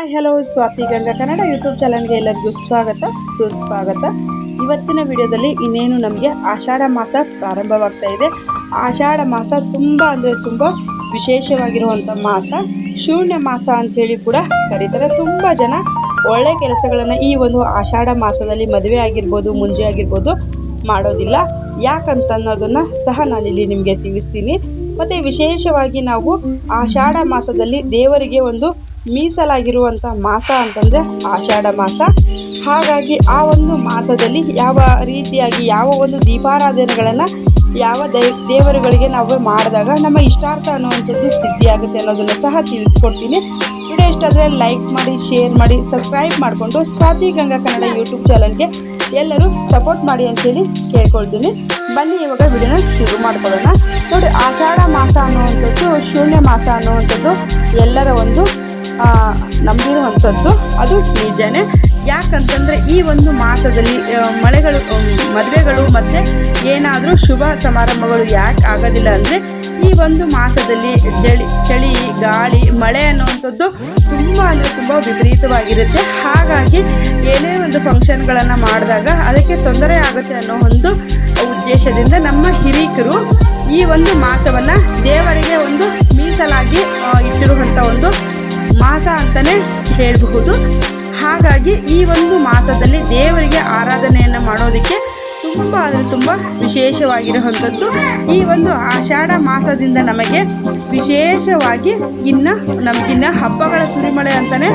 Hi, hello, Swathi Ganga Kannada YouTube ಚಾನಲ್ಗೆ ಎಲ್ಲರಿಗೂ ಸ್ವಾಗತ, ಸುಸ್ವಾಗತ. ಇವತ್ತಿನ ವಿಡಿಯೋದಲ್ಲಿ ಇನ್ನೇನು ನಮಗೆ ಆಷಾಢ ಮಾಸ ಪ್ರಾರಂಭವಾಗ್ತಾ ಇದೆ. ಆಷಾಢ ಮಾಸ ತುಂಬ ಅಂದರೆ ತುಂಬ ವಿಶೇಷವಾಗಿರುವಂಥ ಮಾಸ. ಶೂನ್ಯ ಮಾಸ ಅಂಥೇಳಿ ಕೂಡ ಕರೀತಾರೆ. ತುಂಬ ಜನ ಒಳ್ಳೆ ಕೆಲಸಗಳನ್ನು ಈ ಒಂದು ಆಷಾಢ ಮಾಸದಲ್ಲಿ ಮದುವೆ ಆಗಿರ್ಬೋದು, ಮುಂಜೆ ಆಗಿರ್ಬೋದು ಮಾಡೋದಿಲ್ಲ. ಯಾಕಂತ ಅನ್ನೋದನ್ನು ಸಹ ನಾನಿಲ್ಲಿ ನಿಮಗೆ ತಿಳಿಸ್ತೀನಿ. ಮತ್ತು ವಿಶೇಷವಾಗಿ ನಾವು ಆಷಾಢ ಮಾಸದಲ್ಲಿ ದೇವರಿಗೆ ಒಂದು ಮೀಸಲಾಗಿರುವಂಥ ಮಾಸ ಅಂತಂದರೆ ಆಷಾಢ ಮಾಸ. ಹಾಗಾಗಿ ಆ ಒಂದು ಮಾಸದಲ್ಲಿ ಯಾವ ರೀತಿಯಾಗಿ ಯಾವ ಒಂದು ದೀಪಾರಾಧನೆಗಳನ್ನು ಯಾವ ದೈ, ದೇವರುಗಳಿಗೆ ನಾವು ಮಾಡಿದಾಗ ನಮ್ಮ ಇಷ್ಟಾರ್ಥ ಅನ್ನುವಂಥದ್ದು ಸಿದ್ಧಿಯಾಗುತ್ತೆ ಅನ್ನೋದನ್ನು ಸಹ ತಿಳಿಸ್ಕೊಡ್ತೀನಿ. ವಿಡಿಯೋ ಇಷ್ಟ ಆದರೆ ಲೈಕ್ ಮಾಡಿ, ಶೇರ್ ಮಾಡಿ, ಸಬ್ಸ್ಕ್ರೈಬ್ ಮಾಡಿಕೊಂಡು ಸ್ವಾತಿ ಗಂಗಾ ಕನ್ನಡ ಯೂಟ್ಯೂಬ್ ಚಾನಲ್ಗೆ ಎಲ್ಲರೂ ಸಪೋರ್ಟ್ ಮಾಡಿ ಅಂತೇಳಿ ಕೇಳ್ಕೊಳ್ತೀನಿ. ಬನ್ನಿ ಇವಾಗ ವಿಡಿಯೋನ ಶುರು ಮಾಡ್ಕೊಳ್ಳೋಣ. ನೋಡಿ, ಆಷಾಢ ಮಾಸ ಅನ್ನುವಂಥದ್ದು ಶೂನ್ಯ ಮಾಸ ಅನ್ನುವಂಥದ್ದು ಎಲ್ಲರ ಒಂದು ನಂಬಿರುವಂಥದ್ದು ಅದು ನಿಜನೇ. ಯಾಕಂತಂದರೆ ಈ ಒಂದು ಮಾಸದಲ್ಲಿ ಮಳೆಗಳು ಮದುವೆಗಳು ಮತ್ತು ಏನಾದರೂ ಶುಭ ಸಮಾರಂಭಗಳು ಯಾಕೆ ಆಗೋದಿಲ್ಲ ಅಂದರೆ ಈ ಒಂದು ಮಾಸದಲ್ಲಿ ಚಳಿ ಚಳಿ, ಗಾಳಿ, ಮಳೆ ಅನ್ನುವಂಥದ್ದು ತುಂಬ ಅಂದರೆ ತುಂಬ ವಿಪರೀತವಾಗಿರುತ್ತೆ. ಹಾಗಾಗಿ ಏನೇ ಒಂದು ಫಂಕ್ಷನ್ಗಳನ್ನು ಮಾಡಿದಾಗ ಅದಕ್ಕೆ ತೊಂದರೆ ಆಗುತ್ತೆ ಅನ್ನೋ ಒಂದು ಉದ್ದೇಶದಿಂದ ನಮ್ಮ ಹಿರೀಕರು ಈ ಒಂದು ಮಾಸವನ್ನು ದೇವರಿಗೆ ಒಂದು ಮೀಸಲಾಗಿ ಇಟ್ಟಿರುವಂಥ ಒಂದು ಮಾಸ ಅಂತಲೇ ಹೇಳಬಹುದು. ಹಾಗಾಗಿ ಈ ಒಂದು ಮಾಸದಲ್ಲಿ ದೇವರಿಗೆ ಆರಾಧನೆಯನ್ನು ಮಾಡೋದಕ್ಕೆ ತುಂಬ ಅಂದರೆ ತುಂಬ ವಿಶೇಷವಾಗಿರುವಂಥದ್ದು. ಈ ಒಂದು ಆಷಾಢ ಮಾಸದಿಂದ ನಮಗೆ ವಿಶೇಷವಾಗಿ ಇನ್ನು ನಮಗಿನ್ನ ಹಬ್ಬಗಳ ಸುರಿಮಳೆ ಅಂತಲೇ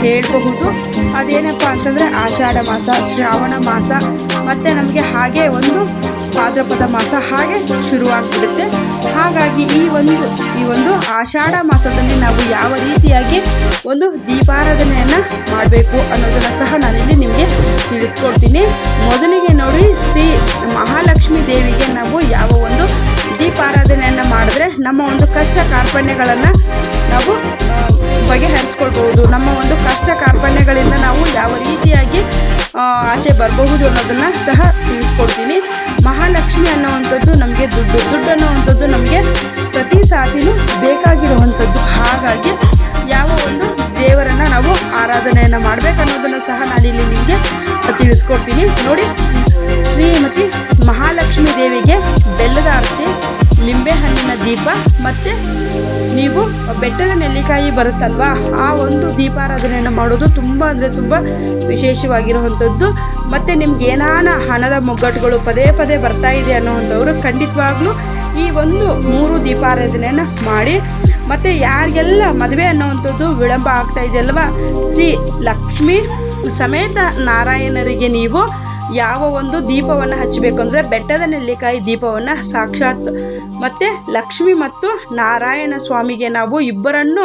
ಹೇಳಬಹುದು. ಅದೇನಪ್ಪ ಅಂತಂದರೆ ಆಷಾಢ ಮಾಸ, ಶ್ರಾವಣ ಮಾಸ, ಮತ್ತು ನಮಗೆ ಹಾಗೆ ಒಂದು ಭಾದ್ರಪದ ಮಾಸ ಹಾಗೆ ಶುರುವಾಗ್ಬಿಡುತ್ತೆ. ಹಾಗಾಗಿ ಈ ಒಂದು ಈ ಒಂದು ಆಷಾಢ ಮಾಸದಲ್ಲಿ ನಾವು ಯಾವ ರೀತಿಯಾಗಿ ಒಂದು ದೀಪಾರಾಧನೆಯನ್ನು ಮಾಡಬೇಕು ಅನ್ನೋದನ್ನು ಸಹ ನಾನಿಲ್ಲಿ ನಿಮಗೆ ತಿಳಿಸ್ಕೊಡ್ತೀನಿ. ಮೊದಲಿಗೆ ನೋಡಿ, ಶ್ರೀ ಮಹಾಲಕ್ಷ್ಮಿ ದೇವಿಗೆ ನಾವು ಯಾವ ಒಂದು ದೀಪಾರಾಧನೆಯನ್ನು ಮಾಡಿದ್ರೆ ನಮ್ಮ ಒಂದು ಕಷ್ಟ ಕಾರ್ಪಣ್ಯಗಳನ್ನು ನಾವು ಬಗೆಹರಿಸ್ಕೊಳ್ಬಹುದು ನಮ್ಮ ಒಂದು ಕಷ್ಟ ಕಾರ್ಪಣ್ಯಗಳಿಂದ ನಾವು ಯಾವ ರೀತಿಯಾಗಿ ಆಚೆ ಬರಬಹುದು ಅನ್ನೋದನ್ನು ಸಹ ತಿಳಿಸ್ಕೊಡ್ತೀನಿ. ಮಹಾಲಕ್ಷ್ಮಿ ಅನ್ನೋವಂಥದ್ದು ನಮಗೆ ದುಡ್ಡು ದುಡ್ಡು ಅನ್ನೋವಂಥದ್ದು ನಮಗೆ ಪ್ರತಿ ಸಾತಿನೂ ಬೇಕಾಗಿರುವಂಥದ್ದು. ಹಾಗಾಗಿ ಯಾವ ಒಂದು ದೇವರನ್ನು ನಾವು ಆರಾಧನೆಯನ್ನು ಮಾಡಬೇಕನ್ನೋದನ್ನು ಸಹ ನಾನಿಲ್ಲಿ ನಿಮಗೆ ತಿಳಿಸ್ಕೊಡ್ತೀನಿ. ನೋಡಿ, ಶ್ರೀಮತಿ ಮಹಾಲಕ್ಷ್ಮಿ ದೇವಿಗೆ ಬೆಲ್ಲದ ಆರತಿ, ಲಿಂಬೆಹಣ್ಣಿನ ದೀಪ ಮತ್ತು ಬೆಟ್ಟದ ನೆಲ್ಲಿಕಾಯಿ ಬರುತ್ತಲ್ವಾ? ಆ ಒಂದು ದೀಪಾರಾಧನೆಯನ್ನು ಮಾಡೋದು ತುಂಬ ಅಂದರೆ ತುಂಬ ವಿಶೇಷವಾಗಿರುವಂಥದ್ದು. ಮತ್ತು ನಿಮ್ಗೆ ಏನಾನ ಹಣದ ಮುಗ್ಗಟ್ಟುಗಳು ಪದೇ ಪದೇ ಬರ್ತಾ ಇದೆ ಅನ್ನೋವಂಥವ್ರು ಖಂಡಿತವಾಗ್ಲೂ ಈ ಒಂದು ಮೂರು ದೀಪಾರಾಧನೆಯನ್ನು ಮಾಡಿ. ಮತ್ತು ಯಾರಿಗೆಲ್ಲ ಮದುವೆ ಅನ್ನೋವಂಥದ್ದು ವಿಳಂಬ ಆಗ್ತಾ ಇದೆಯಲ್ವಾ ಶ್ರೀ ಲಕ್ಷ್ಮೀ ಸಮೇತ ನಾರಾಯಣರಿಗೆ ನೀವು ಯಾವ ಒಂದು ದೀಪವನ್ನು ಹಚ್ಚಬೇಕು ಅಂದರೆ ಬೆಟ್ಟದ ನೆಲ್ಲಿಕಾಯಿ ದೀಪವನ್ನು ಸಾಕ್ಷಾತ್ ಮತ್ತು ಲಕ್ಷ್ಮಿ ಮತ್ತು ನಾರಾಯಣ ಸ್ವಾಮಿಗೆ ನಾವು ಇಬ್ಬರನ್ನು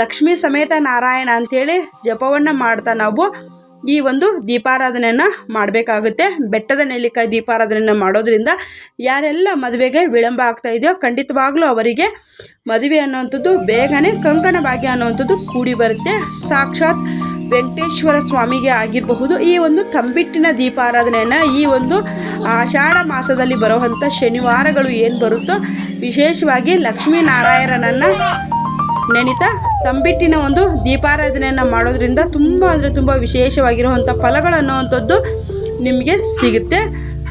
ಲಕ್ಷ್ಮಿ ಸಮೇತ ನಾರಾಯಣ ಅಂಥೇಳಿ ಜಪವನ್ನು ಮಾಡ್ತಾ ನಾವು ಈ ಒಂದು ದೀಪಾರಾಧನೆಯನ್ನು ಮಾಡಬೇಕಾಗುತ್ತೆ. ಬೆಟ್ಟದ ನೆಲ್ಲಿಕಾಯಿ ದೀಪಾರಾಧನೆಯನ್ನು ಮಾಡೋದ್ರಿಂದ ಯಾರೆಲ್ಲ ಮದುವೆಗೆ ವಿಳಂಬ ಆಗ್ತಾ ಇದೆಯೋ ಖಂಡಿತವಾಗ್ಲೂ ಅವರಿಗೆ ಮದುವೆ ಅನ್ನೋವಂಥದ್ದು ಬೇಗನೆ ಕಂಕಣ ಭಾಗ್ಯ ಅನ್ನುವಂಥದ್ದು ಕೂಡಿ ಬರುತ್ತೆ. ಸಾಕ್ಷಾತ್ ವೆಂಕಟೇಶ್ವರ ಸ್ವಾಮಿಗೆ ಆಗಿರಬಹುದು, ಈ ಒಂದು ತಂಬಿಟ್ಟಿನ ದೀಪಾರಾಧನೆಯನ್ನು ಈ ಒಂದು ಆಷಾಢ ಮಾಸದಲ್ಲಿ ಬರುವಂಥ ಶನಿವಾರಗಳು ಏನು ಬರುತ್ತೋ, ವಿಶೇಷವಾಗಿ ಲಕ್ಷ್ಮೀನಾರಾಯಣನನ್ನು ನೆನಿತ ತಂಬಿಟ್ಟಿನ ಒಂದು ದೀಪಾರಾಧನೆಯನ್ನು ಮಾಡೋದ್ರಿಂದ ತುಂಬ ಅಂದರೆ ತುಂಬ ವಿಶೇಷವಾಗಿರುವಂಥ ಫಲಗಳು ಅನ್ನೋವಂಥದ್ದು ನಿಮಗೆ ಸಿಗುತ್ತೆ.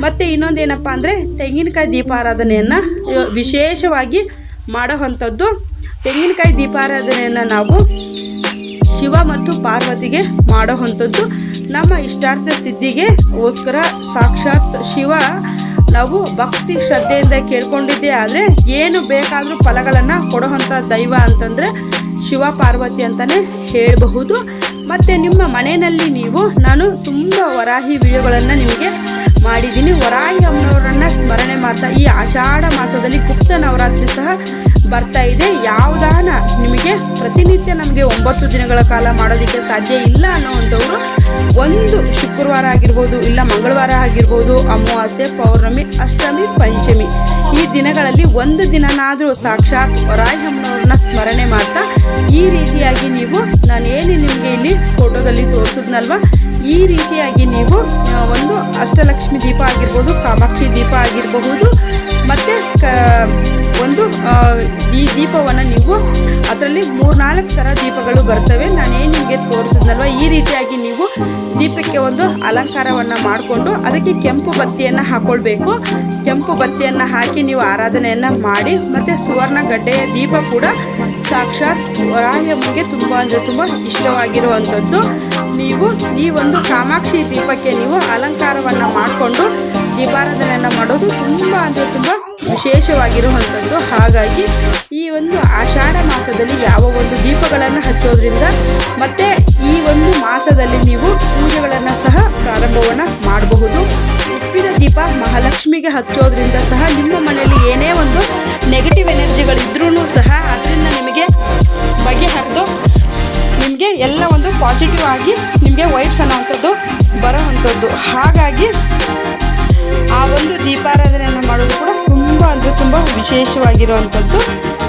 ಮತ್ತು ಇನ್ನೊಂದು ಏನಪ್ಪ ಅಂದರೆ ತೆಂಗಿನಕಾಯಿ ದೀಪಾರಾಧನೆಯನ್ನು, ವಿಶೇಷವಾಗಿ ಮಾಡೋವಂಥದ್ದು ತೆಂಗಿನಕಾಯಿ ದೀಪಾರಾಧನೆಯನ್ನು ನಾವು ಶಿವ ಮತ್ತು ಪಾರ್ವತಿಗೆ ಮಾಡೋವಂಥದ್ದು ನಮ್ಮ ಇಷ್ಟಾರ್ಥ ಸಿದ್ಧಿಗೆ ಗೋಸ್ಕರ ಸಾಕ್ಷಾತ್ ಶಿವ ನಾವು ಭಕ್ತಿ ಶ್ರದ್ಧೆಯಿಂದ ಕೇಳ್ಕೊಂಡಿದ್ದೇ ಆದರೆ ಏನು ಬೇಕಾದರೂ ಫಲಗಳನ್ನು ಕೊಡುವಂಥ ದೈವ ಅಂತಂದರೆ ಶಿವ ಪಾರ್ವತಿ ಅಂತಲೇ ಹೇಳಬಹುದು. ಮತ್ತು ನಿಮ್ಮ ಮನೆಯಲ್ಲಿ ನೀವು, ನಾನು ತುಂಬ ವರಾಹಿ ವಿಡಿಯೋಗಳನ್ನು ನಿಮಗೆ ಮಾಡಿದ್ದೀನಿ. ವರಾಹಿ ಅಮ್ಮನವರನ್ನು ಸ್ಮರಣೆ ಮಾಡ್ತಾ ಈ ಆಷಾಢ ಮಾಸದಲ್ಲಿ ಗುಪ್ತ ನವರಾತ್ರಿ ಸಹ ಬರ್ತಾ ಇದೆ. ಯಾವ್ದಾನ ನಿಮಗೆ ಪ್ರತಿನಿತ್ಯ ನಮಗೆ ಒಂಬತ್ತು ದಿನಗಳ ಕಾಲ ಮಾಡೋದಕ್ಕೆ ಸಾಧ್ಯ ಇಲ್ಲ ಅನ್ನೋವಂಥವ್ರು ಒಂದು ಶುಕ್ರವಾರ ಆಗಿರ್ಬೋದು, ಇಲ್ಲ ಮಂಗಳವಾರ ಆಗಿರ್ಬೋದು, ಅಮಾವಾಸ್ಯೆ, ಪೌರ್ಣಮಿ, ಅಷ್ಟಮಿ, ಪಂಚಮಿ ಈ ದಿನಗಳಲ್ಲಿ ಒಂದು ದಿನನಾದರೂ ಸಾಕ್ಷಾತ್ ವರಾಹಮ್ಮನವ್ರನ್ನ ಸ್ಮರಣೆ ಮಾಡ್ತಾ ಈ ರೀತಿಯಾಗಿ ನೀವು, ನಾನೇನು ನಿಮಗೆ ಇಲ್ಲಿ ಫೋಟೋದಲ್ಲಿ ತೋರಿಸಿದ್ನಲ್ವ? ಈ ರೀತಿಯಾಗಿ ನೀವು ಒಂದು ಅಷ್ಟಲಕ್ಷ್ಮಿ ದೀಪ ಆಗಿರ್ಬೋದು, ಕಾಮಾಕ್ಷಿ ದೀಪ ಆಗಿರಬಹುದು ಮತ್ತು ಒಂದು ಈ ದೀಪವನ್ನು ನೀವು ಅದರಲ್ಲಿ ಮೂರ್ನಾಲ್ಕು ಥರ ದೀಪಗಳು ಬರ್ತವೆ. ನಾನು ಏನು ನಿಮಗೆ ತೋರಿಸಿದ್ನಲ್ವ? ಈ ರೀತಿಯಾಗಿ ನೀವು ದೀಪಕ್ಕೆ ಒಂದು ಅಲಂಕಾರವನ್ನು ಮಾಡಿಕೊಂಡು ಅದಕ್ಕೆ ಕೆಂಪು ಬತ್ತಿಯನ್ನು ಹಾಕ್ಕೊಳ್ಬೇಕು ಕೆಂಪು ಬತ್ತಿಯನ್ನು ಹಾಕಿ ನೀವು ಆರಾಧನೆಯನ್ನು ಮಾಡಿ, ಮತ್ತು ಸುವರ್ಣ ಗಡ್ಡೆಯ ದೀಪ ಕೂಡ ಸಾಕ್ಷಾತ್ ರಾಯಮ್ಮಗೆ ತುಂಬ ಅಂದರೆ ತುಂಬ ಇಷ್ಟವಾಗಿರುವಂಥದ್ದು. ನೀವು ಈ ಒಂದು ಕಾಮಾಕ್ಷಿ ದೀಪಕ್ಕೆ ನೀವು ಅಲಂಕಾರವನ್ನು ಮಾಡಿಕೊಂಡು ದೀಪಾರಾಧನೆಯನ್ನು ಮಾಡೋದು ತುಂಬ ಅಂದರೆ ತುಂಬ ವಿಶೇಷವಾಗಿರುವಂಥದ್ದು. ಹಾಗಾಗಿ ಈ ಒಂದು ಆಷಾಢ ಮಾಸದಲ್ಲಿ ಯಾವ ಒಂದು ದೀಪಗಳನ್ನು ಹಚ್ಚೋದ್ರಿಂದ ಮತ್ತು ಈ ಒಂದು ಮಾಸದಲ್ಲಿ ನೀವು ಪೂಜೆಗಳನ್ನು ಸಹ ಪ್ರಾರಂಭವನ್ನು ಮಾಡಬಹುದು. ಉಪ್ಪಿನ ದೀಪ ಮಹಾಲಕ್ಷ್ಮಿಗೆ ಹಚ್ಚೋದ್ರಿಂದ ಸಹ ನಿಮ್ಮ ಮನೆಯಲ್ಲಿ ಏನೇ ಒಂದು ಮಾಡೋದು ಕೂಡ ತುಂಬ ಅಂದರೆ ತುಂಬ ವಿಶೇಷವಾಗಿರುವಂಥದ್ದು.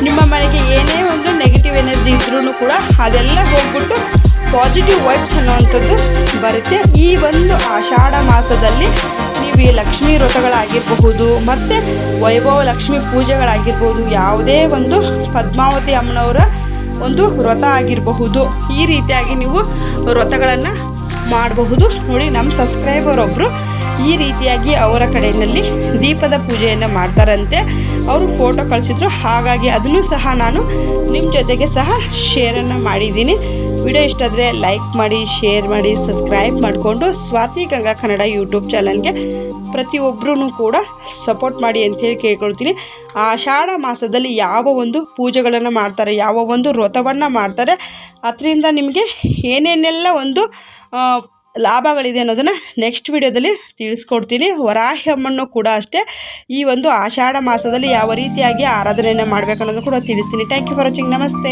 ನಿಮ್ಮ ಮನೆಗೆ ಏನೇ ಒಂದು ನೆಗೆಟಿವ್ ಎನರ್ಜಿ ಇದ್ರೂ ಕೂಡ ಅದೆಲ್ಲ ಹೋಗ್ಬಿಟ್ಟು ಪಾಸಿಟಿವ್ ವೈಬ್ಸ್ ಅನ್ನುವಂಥದ್ದು ಬರುತ್ತೆ. ಈ ಒಂದು ಆಷಾಢ ಮಾಸದಲ್ಲಿ ನೀವು ಈ ಲಕ್ಷ್ಮೀ ವ್ರತಗಳಾಗಿರಬಹುದು, ಮತ್ತು ವೈಭವ ಲಕ್ಷ್ಮಿ ಪೂಜೆಗಳಾಗಿರ್ಬೋದು ಯಾವುದೇ ಒಂದು ಪದ್ಮಾವತಿ ಅಮ್ಮನವರ ಒಂದು ವ್ರತ ಆಗಿರಬಹುದು. ಈ ರೀತಿಯಾಗಿ ನೀವು ವ್ರತಗಳನ್ನು ಮಾಡಬಹುದು. ನೋಡಿ ನಮ್ಮ ಸಬ್ಸ್ಕ್ರೈಬರ್ ಒಬ್ಬರು ಈ ರೀತಿಯಾಗಿ ಅವರ ಕಡೆಯಲ್ಲಿ ದೀಪದ ಪೂಜೆಯನ್ನು ಮಾಡ್ತಾರಂತೆ. ಅವರು ಫೋಟೋ ಕಳಿಸಿದ್ರು. ಹಾಗಾಗಿ ಅದನ್ನು ಸಹ ನಾನು ನಿಮ್ಮ ಜೊತೆಗೆ ಸಹ ಶೇರನ್ನು ಮಾಡಿದ್ದೀನಿ. ವಿಡಿಯೋ ಇಷ್ಟ ಆದರೆ ಲೈಕ್ ಮಾಡಿ ಶೇರ್ ಮಾಡಿ ಸಬ್ಸ್ಕ್ರೈಬ್ ಮಾಡಿಕೊಂಡು ಸ್ವಾತಿ ಗಂಗಾ ಕನ್ನಡ ಯೂಟ್ಯೂಬ್ ಚಾನಲ್ಗೆ ಪ್ರತಿಯೊಬ್ಬರೂ ಕೂಡ ಸಪೋರ್ಟ್ ಮಾಡಿ ಅಂತೇಳಿ ಕೇಳ್ಕೊಳ್ತೀನಿ. ಆಷಾಢ ಮಾಸದಲ್ಲಿ ಯಾವ ಒಂದು ಪೂಜೆಗಳನ್ನು ಮಾಡ್ತಾರೆ, ಯಾವ ಒಂದು ವ್ರತವನ್ನು ಮಾಡ್ತಾರೆ, ಅದರಿಂದ ನಿಮಗೆ ಏನೇನೆಲ್ಲ ಒಂದು ಲಾಭಗಳಿದೆ ಅನ್ನೋದನ್ನು ನೆಕ್ಸ್ಟ್ ವಿಡಿಯೋದಲ್ಲಿ ತಿಳಿಸ್ಕೊಡ್ತೀನಿ. ವರಾಹಿ ಅಮ್ಮನ್ನು ಕೂಡ ಅಷ್ಟೇ ಈ ಒಂದು ಆಷಾಢ ಮಾಸದಲ್ಲಿ ಯಾವ ರೀತಿಯಾಗಿ ಆರಾಧನೆಯನ್ನು ಮಾಡಬೇಕು ಅನ್ನೋದು ಕೂಡ ತಿಳಿಸ್ತೀನಿ. ಥ್ಯಾಂಕ್ ಯು ಫಾರ್ ವಾಚಿಂಗ್ ನಮಸ್ತೆ.